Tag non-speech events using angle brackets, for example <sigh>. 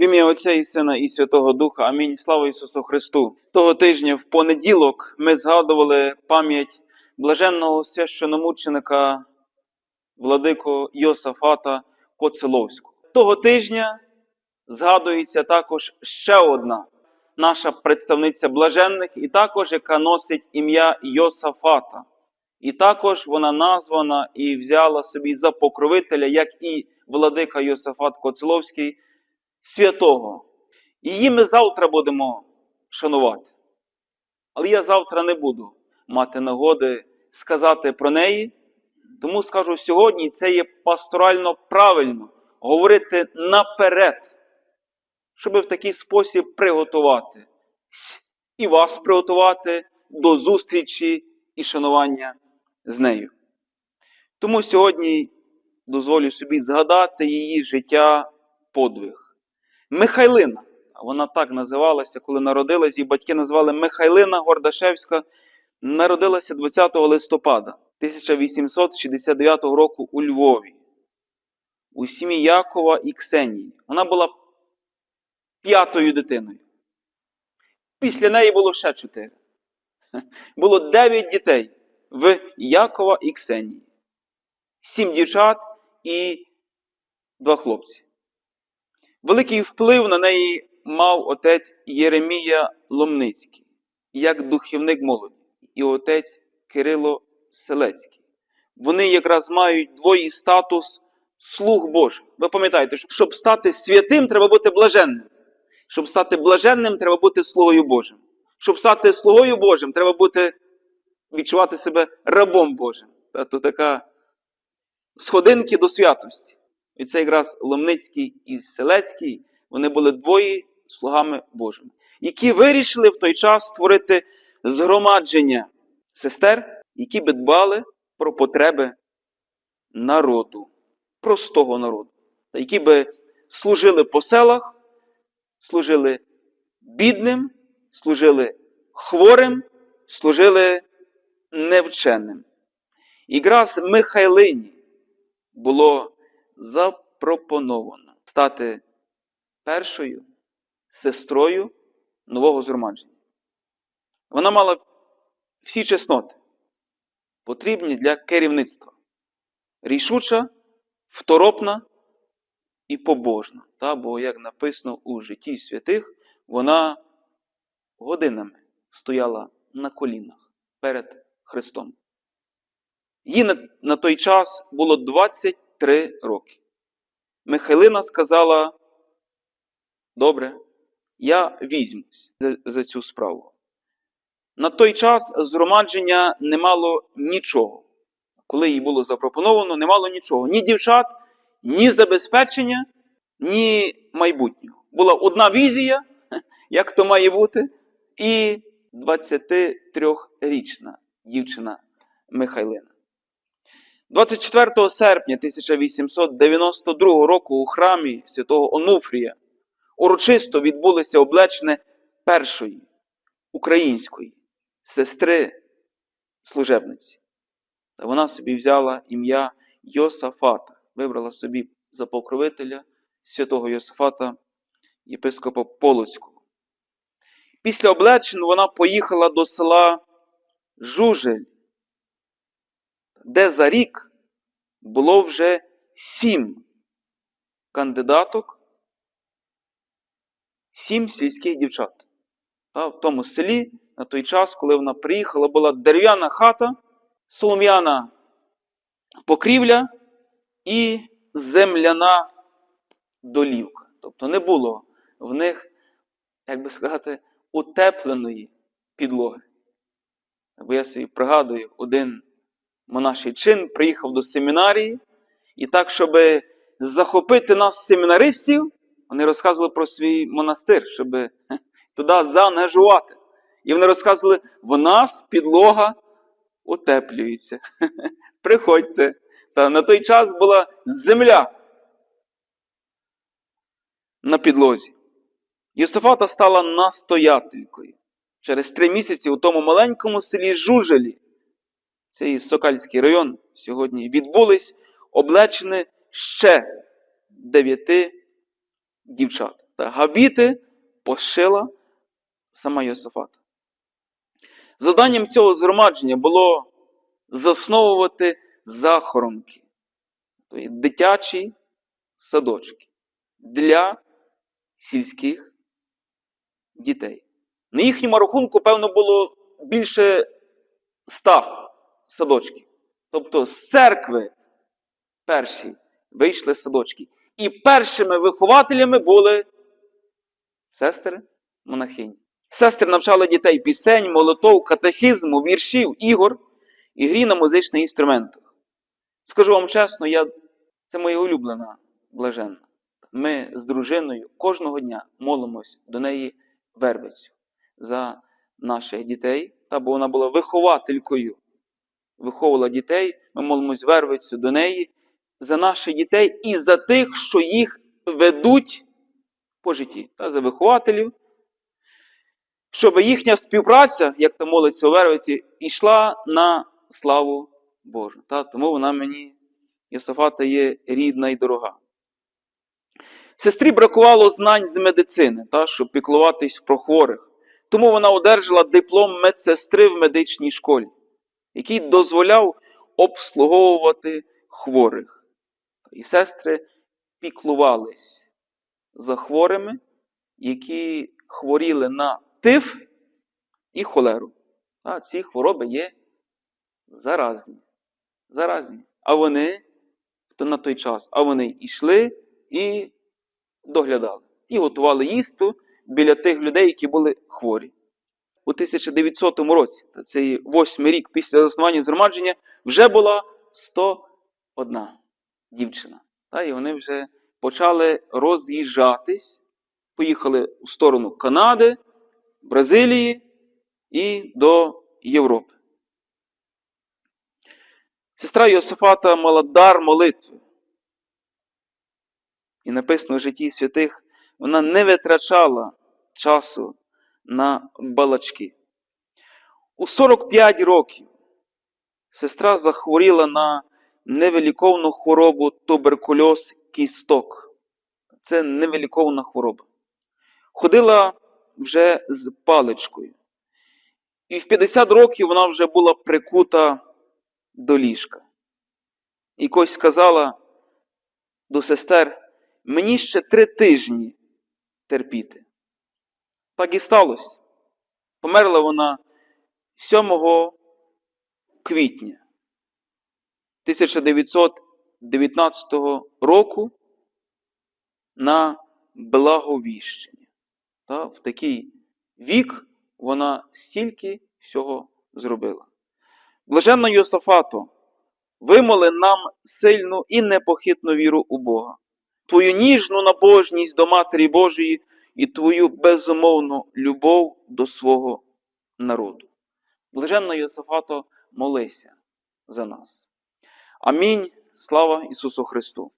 В ім'я Отця і Сина і Святого Духа. Амінь. Слава Ісусу Христу. Того тижня в понеділок ми згадували пам'ять блаженного священомученика владико Йосафата Коцеловського. Того тижня згадується також ще одна наша представниця блаженних, і також яка носить ім'я Йосафата. І також вона названа і взяла собі за покровителя, як і владика Йосафат Коцеловський, святого. Її ми завтра будемо шанувати. Але я завтра не буду мати нагоди сказати про неї, тому скажу сьогодні, це є пасторально правильно говорити наперед, щоб в такий спосіб приготувати і вас приготувати до зустрічі і шанування з нею. Тому сьогодні дозволю собі згадати її життя подвиг. Михайлина, вона так називалася, коли народилась, її батьки назвали Михайлина Гордашевська, народилася 20 листопада 1869 року у Львові, у сім'ї Якова і Ксенії. Вона була п'ятою дитиною. Після неї було ще чотири. <laughs> Було дев'ять дітей в Якова і Ксенії. Сім дівчат і два хлопці. Великий вплив на неї мав отець Єремія Ломницький, як духівник молоді, і отець Кирило Селецький. Вони якраз мають двоїй статус слуг Божих. Ви пам'ятаєте, щоб стати святим, треба бути блаженним. Щоб стати блаженним, треба бути слугою Божим. Щоб стати слугою Божим, треба бути, відчувати себе рабом Божим. Тобто така сходинки до святості. І це якраз Ломницький і Селецький, вони були двоє слугами Божими, які вирішили в той час створити згромадження сестер, які би дбали про потреби народу, простого народу, які би служили по селах, служили бідним, служили хворим, служили невченим. Якраз Михайлині було запропоновано стати першою сестрою нового згромадження. Вона мала всі чесноти, потрібні для керівництва. Рішуча, второпна і побожна. Та, бо, як написано у житті святих, вона годинами стояла на колінах перед Христом. Їй на, той час було 23 роки. Михайлина сказала: Добре, я візьмусь за цю справу. На той час згромадження не мало нічого. Коли їй було запропоновано, не мало нічого. Ні дівчат, ні забезпечення, ні майбутнього. Була одна візія, <laughs> як то має бути, і 23-річна дівчина Михайлина. 24 серпня 1892 року у храмі святого Онуфрія урочисто відбулося облечне першої української сестри служебниці. Та вона собі взяла ім'я Йосафата, вибрала собі за покровителя святого Йосафата, єпископа Полоцького. Після облечень вона поїхала до села Жужель, де за рік було вже сім кандидаток, сім сільських дівчат. Та в тому селі на той час, коли вона приїхала, була дерев'яна хата, солом'яна покрівля і земляна долівка. Тобто не було в них, як би сказати, утепленої підлоги. Бо я собі пригадую, один монаший чин приїхав до семінарії, і так, щоб захопити нас, семінаристів, вони розказували про свій монастир, щоб туди заангажувати. І вони розказували, в нас підлога утеплюється. <laughs> Приходьте. Та на той час була земля на підлозі. Йосифата стала настоятелькою. Через три місяці у тому маленькому селі Жужелі, це і Сокальський район, сьогодні відбулись облечені ще дев'яти дівчат. Та габіти пошила сама Йосафата. Завданням цього згромадження було засновувати захоронки, тобто дитячі садочки для сільських дітей. На їхньому рахунку, певно, було більше ста садочків. Тобто з церкви перші вийшли садочки. І першими вихователями були сестри монахині. Сестри навчали дітей пісень, молотов, катехизму, віршів, ігор і грі на музичних інструментах. Скажу вам чесно, я... це моя улюблена блаженна. Ми з дружиною кожного дня молимось до неї вербицю за наших дітей, та бо вона була вихователькою. Виховувала дітей, ми молимось вервицю до неї за наших дітей і за тих, що їх ведуть по житті, та за вихователів, щоб їхня співпраця, як то молиться у Вервиці, йшла на славу Божу. Та? Тому вона мені, Йосафата, є рідна і дорога. Сестрі бракувало знань з медицини, та, щоб піклуватись про хворих. Тому вона одержала диплом медсестри в медичній школі, який дозволяв обслуговувати хворих. І сестри піклувались за хворими, які хворіли на тиф і холеру. А ці хвороби є заразні. заразні. А вони то на той час, а вони йшли і доглядали. І готували їсти біля тих людей, які були хворі. У 1900 році, це восьмий рік після заснування згромадження, вже була 101 дівчина. Та, і вони вже почали роз'їжджатись, поїхали у сторону Канади, Бразилії і до Європи. Сестра Йосифата мала дар молитви. І написано в житті святих, вона не витрачала часу на балачки. У 45 років сестра захворіла на невиліковну хворобу туберкульоз кісток. Це невиліковна хвороба. Ходила вже з паличкою. І в 50 років вона вже була прикута до ліжка. І когось сказала до сестер, мені ще три тижні терпіти. Так і сталося. Померла вона 7 квітня 1919 року на Благовіщенні. Та, в такий вік вона стільки всього зробила. Блаженна Йосафато, вимоли нам сильну і непохитну віру у Бога, твою ніжну набожність до Матері Божої і твою безумовну любов до свого народу. Блаженна Йосифато, молися за нас. Амінь. Слава Ісусу Христу!